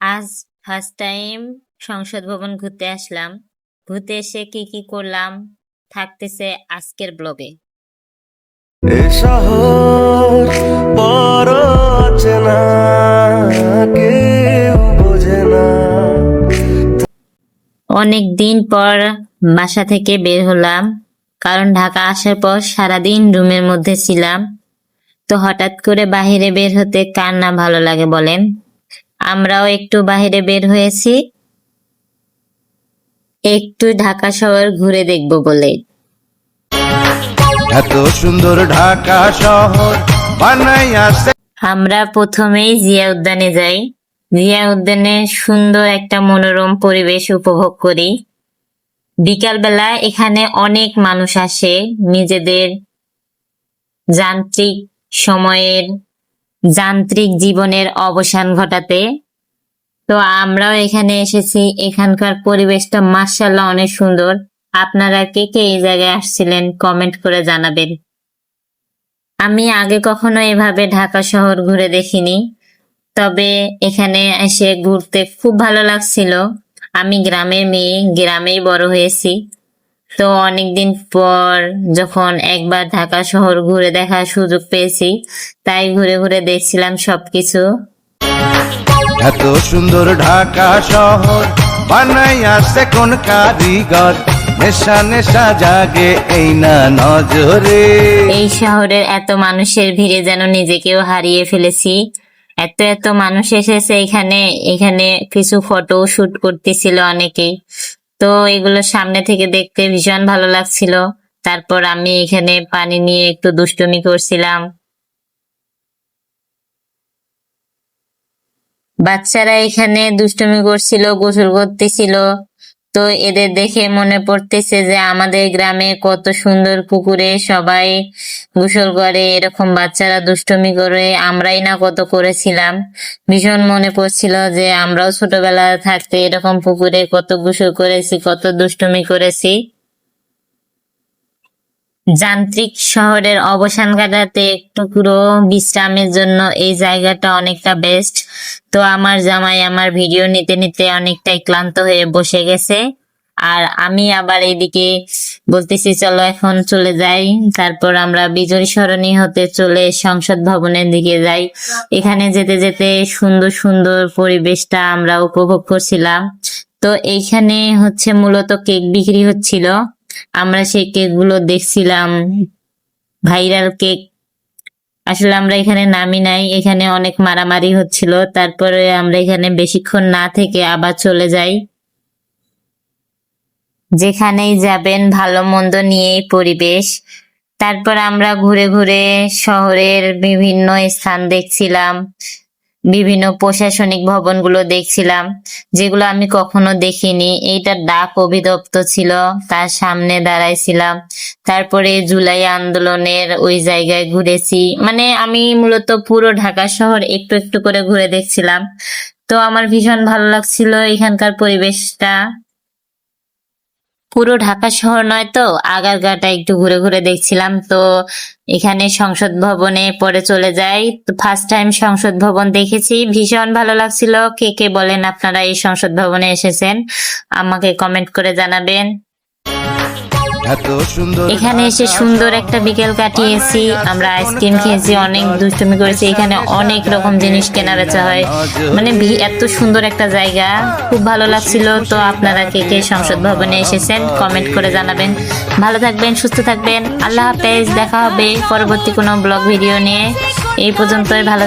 আজ first time সংসদ ভবন ঘুরতে আসলাম। ঘুরতে এসে কি কি করলাম থাকতেছে আজকের ব্লগে অনেক দিন পর বাসা থেকে বের হলাম কারণ ঢাকা আসার পর সারাদিন রুমের মধ্যে ছিলাম। তো হঠাৎ করে বাইরে বের হতে কার না ভালো লাগে বলেন? আমরাও একটু বাইরে বের হয়েছি। একটু ঢাকা শহর ঘুরে দেখব বলে। এত সুন্দর ঢাকা শহর আমরা প্রথমেই জিয়া উদ্যানে যাই। জিয়া উদ্যানে সুন্দর একটা মনোরম পরিবেশ উপভোগ করি। বিকালবেলা এখানে অনেক মানুষ আসে। নিজেদের যান্ত্রিক সময়ের যান্ত্রিক জীবনের অবসান ঘটাতে। তো আমরাও এখানে এসেছি। এখানকার পরিবেশটা মার্শাল্লাহ অনেক সুন্দর। আপনারা কে কে এই জায়গায় আসছিলেন কমেন্ট করে জানাবেন। আমি আগে কখনো এভাবে ঢাকা শহর ঘুরে দেখিনি। তবে এখানে এসে ঘুরতে খুব ভালো লাগছিল। আমি গ্রামের মেয়ে, গ্রামেই বড় হয়েছি। তো অনেকদিন পর যখন একবার ঢাকা শহর ঘুরে দেখার সুযোগ পেয়েছি তাই ঘুরে ঘুরে দেখছিলাম সবকিছু। এত সুন্দর ঢাকা শহর বানাইয়াছে কোন কারিগর। নেশা নেশা জাগে এই না নজরে। এই শহরের এত মানুষের ভিড়ে যেন নিজেকেও হারিয়ে ফেলেছি। এত এত মানুষ এসেছে এখানে এখানে কিছু ফটো শুট করতেছিল অনেকেই তো এগুলো সামনে থেকে দেখতে ভীষণ ভালো লাগছিল। তারপর আমি এখানে পানি নিয়ে একটু দুষ্টুমি করছিলাম। বাচ্চারা এখানে দুষ্টুমি করছিল, গোসল করতেছিল। তো এদের দেখে মনে পড়তেছে যে আমাদের গ্রামে কত সুন্দর পুকুরে সবাই গোসল করে, এরকম বাচ্চারা দুষ্টমি করে, আমরাই না কত করেছিলাম। ভীষণ মনে পড়ছিল যে আমরাও ছোটবেলা থাকতে এরকম পুকুরে কত গোসল করেছি, কত দুষ্টমি করেছি। যান্ত্রিক শহরের অবসান কাটাতে একটু পুরো বিশ্রামের জন্য এই জায়গাটা অনেকটা বেস্ট তো আমার জামাই আমার ভিডিও নিতে নিতে অনেকটাই ক্লান্ত হয়ে বসে গেছে। আর আমি আবার এইদিকে বলতেছি, চলো এখন চলে যাই। তারপর আমরা বিজয় সরণি হতে চলে সংসদ ভবনের দিকে যাই। এখানে যেতে যেতে সুন্দর সুন্দর পরিবেশটা আমরা উপভোগ করছিলাম। তো এইখানে হচ্ছে মূলত কেক বিক্রি হচ্ছিল। আমরা সেই কেকগুলো দেখছিলাম, ভাইরাল কেক। আসলে আমরা এখানে নামি নাই, এখানে অনেক মারামারি হচ্ছিল। তারপরে আমরা এখানে বেশিক্ষণ না থেকে আবার চলে যাই। যেখানেই যাবেন, ভালো মন্দ নিয়েই পরিবেশ। তারপর আমরা ঘুরে ঘুরে শহরের বিভিন্ন স্থান দেখছিলাম। বিভিন্ন প্রশাসনিক ভবনগুলো দেখছিলাম, যেগুলো আমি কখনো দেখিনি। এইটা ডাক অভিদপ্ত ছিল, তার সামনে দাঁড়াইছিলাম। তারপরে জুলাই আন্দোলনের ওই জায়গায় ঘুরেছি। মানে আমি মূলত পুরো ঢাকা শহর একটু একটু করে ঘুরে দেখছিলাম। তো আমার ভীষণ ভালো লাগছিল এখানকার পরিবেশটা। পুরো ঢাকা শহর নয় তো? আগারগাটা একটু ঘুরে ঘুরে দেখছিলাম। তো এখানে সংসদ ভবনে পরে চলে যাই। ফার্স্ট টাইম সংসদ ভবন দেখেছি। ভীষণ ভালো লাগছিল। কে কে বলেন আপনারা এই সংসদ ভবনে এসেছেন? আমাকে কমেন্ট করে জানাবেন। এখানে এসে সুন্দর একটা বিকেল কাটিয়েছি। আমরা আইসক্রিম খেয়েছি অনেক দুষ্টুমি করেছি। এখানে অনেক রকম জিনিস কেনা বেচা হয়। মানে এত সুন্দর একটা জায়গা। খুব ভালো লাগছিল। তো আপনারা কে কে সংসদ ভবনে এসেছেন কমেন্ট করে জানাবেন। ভালো থাকবেন সুস্থ থাকবেন। আল্লাহ হাফেজ। দেখা হবে পরবর্তী কোনো ব্লগ ভিডিও নিয়ে। এই পর্যন্তই ভালো